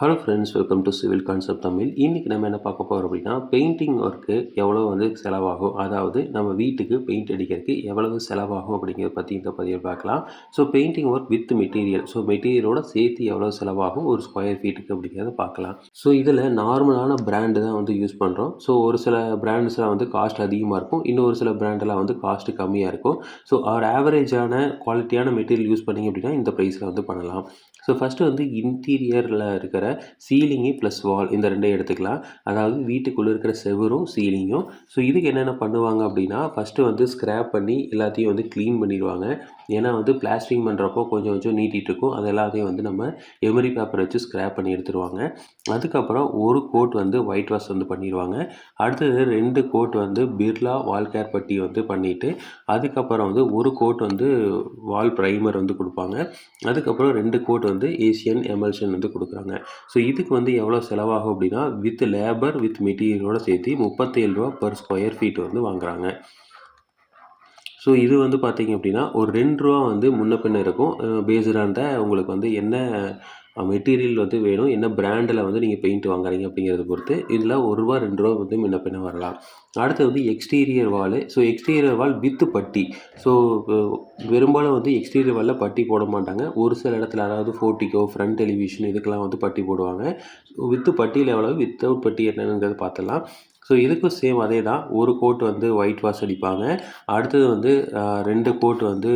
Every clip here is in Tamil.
Hello friends welcome to civil concept Tamil இன்றைக்கி நம்ம என்ன பார்க்க போகிறோம் அப்படின்னா பெயிண்டிங் ஒர்க்கு எவ்வளோ வந்து செலவாகும்? அதாவது நம்ம வீட்டுக்கு பெயிண்ட் அடிக்கிறதுக்கு எவ்வளவு செலவாகும் அப்படிங்கிறத பற்றி இந்த பதிவில் பார்க்கலாம். So painting work with material so மெட்டீரியலோட சேர்த்து எவ்வளோ செலவாகும்? ஒரு ஸ்கொயர் ஃபீட்டுக்கு அப்படிங்கிறத பார்க்கலாம். ஸோ இதில் நார்மலான பிராண்டு தான் வந்து யூஸ் பண்ணுறோம் ஸோ ஒரு சில பிராண்ட்ஸ்லாம் வந்து காஸ்ட் அதிகமாக இருக்கும். இன்னும் ஒரு சில பிராண்டெலாம் வந்து காஸ்ட்டு கம்மியாக இருக்கும். ஸோ ஒரு ஆவரேஜான குவாலிட்டியான மெட்டீரியல் யூஸ் பண்ணிங்க அப்படின்னா இந்த ப்ரைஸில் வந்து பண்ணலாம். ஸோ ஃபஸ்ட்டு வந்து இன்டீரியரில் இருக்கிற சீலிங்கு ப்ளஸ் வால் இந்த ரெண்டையும் எடுத்துக்கலாம். அதாவது வீட்டுக்குள்ளே இருக்கிற செவரும் சீலிங்கும் ஸோ இதுக்கு என்னென்ன பண்ணுவாங்க அப்படின்னா ஃபஸ்ட்டு வந்து ஸ்க்ராப் பண்ணி எல்லாத்தையும் வந்து க்ளீன் பண்ணிடுவாங்க. ஏன்னா வந்து பிளாஸ்டிங் பண்ணுறப்போ கொஞ்சம் கொஞ்சம் நீட்டிகிட்டு இருக்கும் அது எல்லாத்தையும் வந்து நம்ம எமரி பேப்பர் வச்சு ஸ்க்ராப் பண்ணி எடுத்துருவாங்க. அதுக்கப்புறம் ஒரு கோட் வந்து ஒயிட் வாஷ் வந்து பண்ணிடுவாங்க. அடுத்தது ரெண்டு கோட் வந்து பிர்லா வால் கேர் பட்டி வந்து பண்ணிவிட்டு அதுக்கப்புறம் வந்து ஒரு கோட் வந்து வால் ப்ரைமர் வந்து கொடுப்பாங்க. அதுக்கப்புறம் ரெண்டு கோட் வந்து ஏசியன் எமல்ஷன் வந்து கொடுக்குறாங்க. ஸோ இதுக்கு வந்து எவ்வளோ செலவாகும் அப்படின்னா வித் லேபர் வித் மெட்டீரியலோட சேர்த்து முப்பத்தேழு ரூபா பர் ஸ்கொயர் ஃபீட் வந்து வாங்குறாங்க. ஸோ இது வந்து பார்த்திங்க அப்படின்னா ஒரு ரெண்டு ரூபா வந்து முன்ன பின்ன இருக்கும். பேஸ்டான உங்களுக்கு வந்து என்ன மெட்டீரியல் வந்து வேணும். என்ன பிராண்டில் வந்து நீங்கள் பெயிண்ட் வாங்குறீங்க அப்படிங்கிறத பொறுத்து இதில் ஒரு ரூபா ரெண்டு ரூபா வந்து முன்ன பின்ன வரலாம். அடுத்து வந்து exterior wall so exterior wall with putty. So பெரும்பாலும் வந்து எக்ஸ்டீரியர் வாலில் பட்டி போட மாட்டாங்க. ஒரு சில இடத்துல அதாவது ஃபோர்ட்டிக்கோ ஃப்ரண்ட் டெலிவிஷன் இதுக்கெல்லாம் வந்து பட்டி போடுவாங்க. வித்து பட்டியில் எவ்வளோ வித்தவுட் பட்டி என்னங்கிறது பார்த்துலாம் ஸோ இதுக்கும் சேம் அதே தான் ஒரு கோட் வந்து ஒயிட் வாஷ் அடிப்பாங்க. அடுத்தது வந்து ரெண்டு கோட் வந்து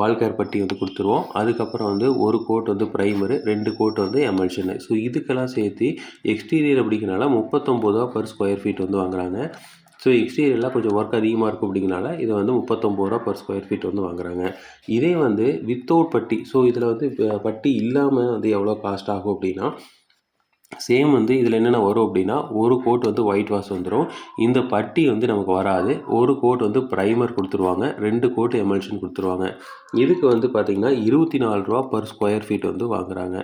வால்கேர் பட்டி வந்து கொடுத்துருவோம். அதுக்கப்புறம் வந்து ஒரு கோட் வந்து ப்ரைமரு ரெண்டு கோட் வந்து எமல்ஷனு ஸோ இதுக்கெல்லாம் சேர்த்து எக்ஸ்டீரியர் அப்படிங்கிறனால முப்பத்தொம்போது ரூபா பர் ஸ்கொயர் ஃபீட் வந்து வாங்குறாங்க. ஸோ எக்ஸ்டீரியர்லாம் கொஞ்சம் ஒர்க் அதிகமாக இருக்கும் அப்படிங்கிறனால இதை வந்து முப்பத்தொம்பது ரூபா பர் ஸ்கொயர் ஃபீட் வந்து வாங்குறாங்க. இதே வந்து வித்தவுட் பட்டி. ஸோ இதில் வந்து பட்டி இல்லாமல் வந்து எவ்வளோ காஸ்ட் ஆகும் அப்படின்னா சேம் வந்து இதில் என்னென்ன வரும் அப்படின்னா ஒரு கோட் வந்து ஒயிட் வாஷ் வந்துடும் இந்த பட்டி வந்து நமக்கு வராது. ஒரு கோட் வந்து ப்ரைமர் கொடுத்துருவாங்க. ரெண்டு கோட் எமல்ஷன் கொடுத்துருவாங்க. இதுக்கு வந்து பார்த்திங்கன்னா இருபத்தி நாலு ரூபா பர் ஸ்கொயர் ஃபீட் வந்து வாங்குறாங்க.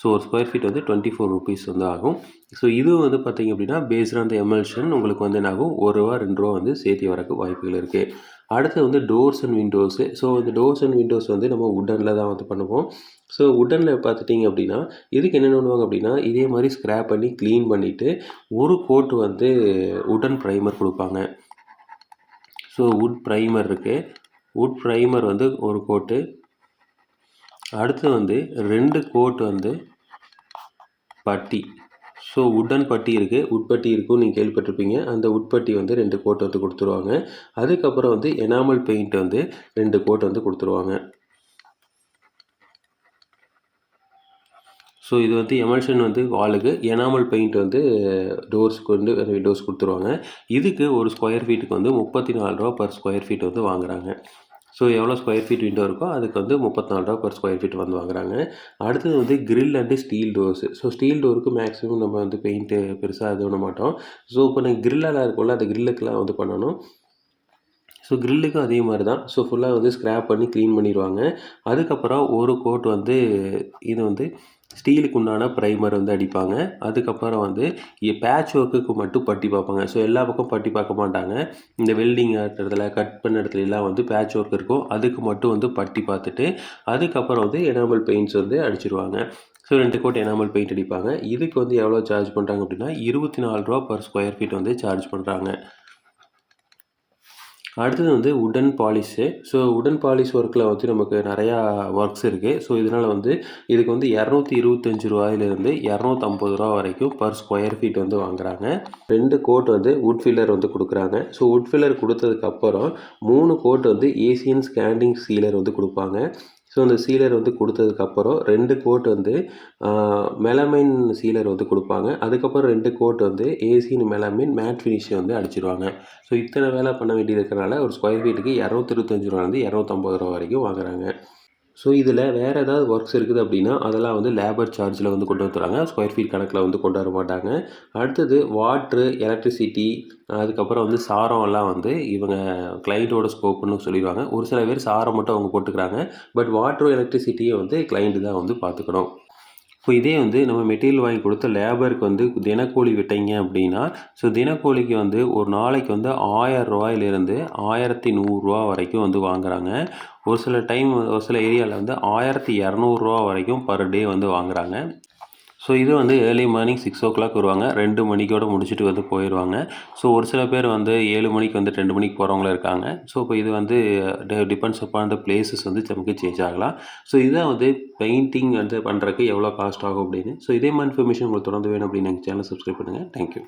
ஸோ ஒரு ஸ்கொயர் ஃபீட் வந்து டுவெண்ட்டி ஃபோர் ருபீஸ் வந்து ஆகும். ஸோ இது வந்து பார்த்திங்க அப்படின்னா பேஸ்ட் ஆன் த எமல்ஷன் உங்களுக்கு வந்து என்ன ஆகும் ஒரு ரூபா ரெண்டு ரூபா வந்து சேர்த்து வரக்கு வாய்ப்புகள் இருக்குது அடுத்து வந்து டோர்ஸ் அண்ட் விண்டோஸு ஸோ இந்த டோர்ஸ் அண்ட் விண்டோஸ் வந்து நம்ம உட்டனில் தான் வந்து பண்ணுவோம். ஸோ உட்டனில் பார்த்துட்டிங்க அப்படின்னா இதுக்கு என்ன பண்ணுவாங்க அப்படின்னா இதே மாதிரி ஸ்க்ராப் பண்ணி க்ளீன் பண்ணிவிட்டு ஒரு கோட்டு வந்து உடன் ப்ரைமர் கொடுப்பாங்க. ஸோ உட் ப்ரைமர் இருக்குது உட் ப்ரைமர் வந்து ஒரு கோட்டு அடுத்து வந்து ரெண்டு கோட் வந்து பட்டி. ஸோ உட்டன் பட்டி இருக்குது உட்பட்டி இருக்கும் நீங்கள் கேள்விப்பட்டிருப்பீங்க. அந்த உட்பட்டி வந்து ரெண்டு கோட் வந்து கொடுத்துருவாங்க. அதுக்கப்புறம் வந்து எனாமல் பெயிண்ட் வந்து ரெண்டு கோட் வந்து கொடுத்துருவாங்க. ஸோ இது வந்து எமல்ஷன் வந்து வாலுக்கு எனாமல் பெயிண்ட் வந்து டோர்ஸ்க்கு வந்து விண்டோஸ் கொடுத்துருவாங்க. இதுக்கு ஒரு ஸ்கொயர் ஃபீட்டுக்கு வந்து முப்பத்தி நாலு ரூபா பர் ஸ்கொயர் ஃபீட் வந்து வாங்குறாங்க. ஸோ எவ்வளோ ஸ்கொயர் ஃபீட் விண்டோ இருக்கோ அதுக்கு வந்து முப்பத்தினாலு ரூபா பர் ஸ்கொயர் ஃபீட் வந்து வாங்குறாங்க. அடுத்தது வந்து grill and steel doors so steel டோருக்கு maximum நம்ம வந்து பெயிண்ட்டு பெருசாக இது பண்ண மாட்டோம். ஸோ இப்போ நீங்கள் கிரில்லெல்லாம் இருக்கும்ல அந்த கிரில்லுக்கெலாம் வந்து பண்ணணும். ஸோ கிரில்லுக்கும் அதே மாதிரி தான் ஸோ ஃபுல்லாக வந்து ஸ்க்ராப் பண்ணி க்ளீன் பண்ணிடுவாங்க. அதுக்கப்புறம் ஒரு கோட் வந்து இது வந்து ஸ்டீலுக்கு உண்டான ப்ரைமர் வந்து அடிப்பாங்க. அதுக்கப்புறம் வந்து பேட்ச் ஒர்க்குக்கு மட்டும் பட்டி பார்ப்பாங்க. ஸோ எல்லா பக்கம் பட்டி பார்க்க மாட்டாங்க. இந்த வெல்டிங் இடத்துல கட் பண்ண இடத்துலலாம் வந்து பேட்ச் ஒர்க் இருக்கும். அதுக்கு மட்டும் வந்து பட்டி பார்த்துட்டு அதுக்கப்புறம் வந்து எனாமல் பெயிண்ட்ஸ் வந்து அடிச்சிருவாங்க. ஸோ ரெண்டு கோட் எனாமல் பெயிண்ட் அடிப்பாங்க. இதுக்கு வந்து எவ்வளோ சார்ஜ் பண்ணுறாங்க அப்படின்னா இருபத்தி நாலு ரூபா பர் ஸ்கொயர் ஃபீட் வந்து சார்ஜ் பண்ணுறாங்க அடுத்தது வந்து உடன் பாலிஷு ஸோ உடன் பாலிஷ் ஒர்க்கில் வந்து நமக்கு நிறையா ஒர்க்ஸ் இருக்குது ஸோ இதனால் வந்து இதுக்கு வந்து இரநூத்தி இருபத்தஞ்சி ரூபாயிலிருந்து இரநூத்தம்பது ரூபா வரைக்கும் பர் ஸ்கொயர் ஃபீட் வந்து வாங்குறாங்க. ரெண்டு கோட் வந்து உட் ஃபில்லர் வந்து கொடுக்குறாங்க. ஸோ உட் ஃபில்லர் கொடுத்ததுக்கப்புறம் மூணு கோட் வந்து ஏசியன் ஸ்கேண்டிங் சீலர் வந்து கொடுப்பாங்க. ஸோ அந்த சீலர் வந்து கொடுத்ததுக்கப்புறம் ரெண்டு கோட் வந்து மெலமைன் சீலர் வந்து கொடுப்பாங்க. அதுக்கப்புறம் ரெண்டு கோட் வந்து ஏசின்னு மெலமைன் மேட் ஃபினிஷை வந்து அடிச்சிருவாங்க. ஸோ இத்தனை வேலை பண்ண வேண்டியது இருக்கிறனால ஒரு ஸ்கொயர் ஃபீட்டுக்கு இரநூத்தி இருபத்தஞ்சி ரூபாலேருந்து இரநூத்தம்பது ரூபா வரைக்கும் வாங்குறாங்க. ஸோ இதில் வேறு ஏதாவது ஒர்க்ஸ் இருக்குது அப்படின்னா அதெல்லாம் வந்து லேபர் சார்ஜில் வந்து கொண்டு வந்துடுறாங்க ஸ்கொயர் ஃபீட் கணக்கில் வந்து கொண்டு வர மாட்டாங்க. அடுத்தது வாட்ரு எலக்ட்ரிசிட்டி அதுக்கப்புறம் வந்து சாரம் எல்லாம் வந்து இவங்க கிளைண்ட்டோட ஸ்கோப்புன்னு சொல்லிடுவாங்க. ஒரு சில பேர் சாரம் மட்டும் அவங்க போட்டுக்கிறாங்க. பட் வாட்ரு எலக்ட்ரிசிட்டியை வந்து கிளைண்ட்டு தான் வந்து பார்த்துக்கணும் இப்போ இதே வந்து நம்ம மெட்டீரியல் வாங்கி கொடுத்த லேபருக்கு வந்து தினக்கூலி விட்டீங்க அப்படின்னா ஸோ தினக்கூலிக்கு வந்து ஒரு நாளைக்கு வந்து ஆயிரம் ரூபாயிலிருந்து ஆயிரத்தி நூறுரூவா வரைக்கும் வந்து வாங்குறாங்க. ஒரு சில டைம் ஒரு சில ஏரியாவில் வந்து ஆயிரத்தி இரநூறுவா வரைக்கும் பர் டே வந்து வாங்குகிறாங்க ஸோ இது வந்து early morning six o'clock வருவாங்க. ரெண்டு மணிக்கோட முடிச்சுட்டு வந்து போயிடுவாங்க ஸோ ஒரு சில பேர் வந்து ஏழு மணிக்கு வந்து ரெண்டு மணிக்கு போகிறவங்களும் இருக்காங்க. ஸோ இப்போ இது வந்து டிபெண்ட்ஸ் அப்பான் த பிளேசஸ் வந்து நமக்கு சேஞ்ச் ஆகலாம். ஸோ இதான் வந்து பெயிண்டிங் வந்து பண்ணுறதுக்கு எவ்வளோ காஸ்ட் ஆகும் அப்படின்னு. ஸோ இதே மாதிரி இன்ஃபர்மேஷன் உங்களுக்கு தொடர்ந்து வேணும் அப்படின்னு எங்கள் சேனல் சப்ஸ்கிரைப் பண்ணுங்கள் தேங்க்யூ